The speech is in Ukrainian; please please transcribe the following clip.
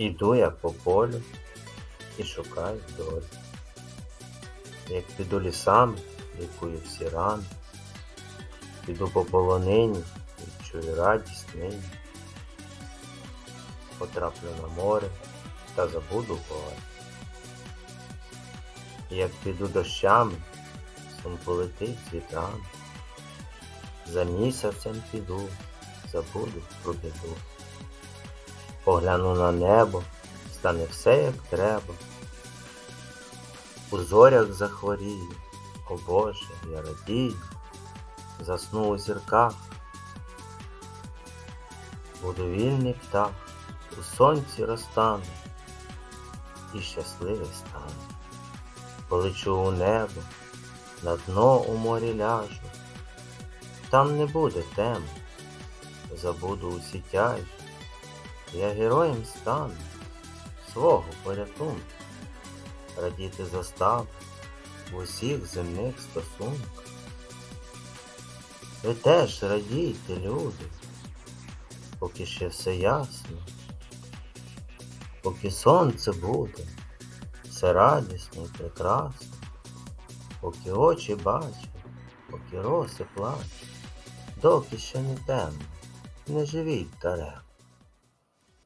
Іду я по полю і шукаю долю. Як піду лісами, лікую всі рани, піду по полонині, відчую радість нині. Потраплю на море та забуду горе. Як піду дощами, сон полетить вітрами. За місяцем піду, забуду про біду. Погляну на небо, стане все як треба. У зорях захворію, о Боже, я радію, засну у зірках. Буду вільний птах, у сонці розтану і щасливий стану. Полечу у небо, на дно у морі ляжу, там не буде тем, забуду усі тяжі. Я героєм стану свого порятунку, радіти застав в усіх земних стосунках. Ви теж радійте, люди, поки ще все ясно, поки сонце буде, все радісно і прекрасно, поки очі бачать, поки роси плачуть, доки ще не темно, не живіть даремно.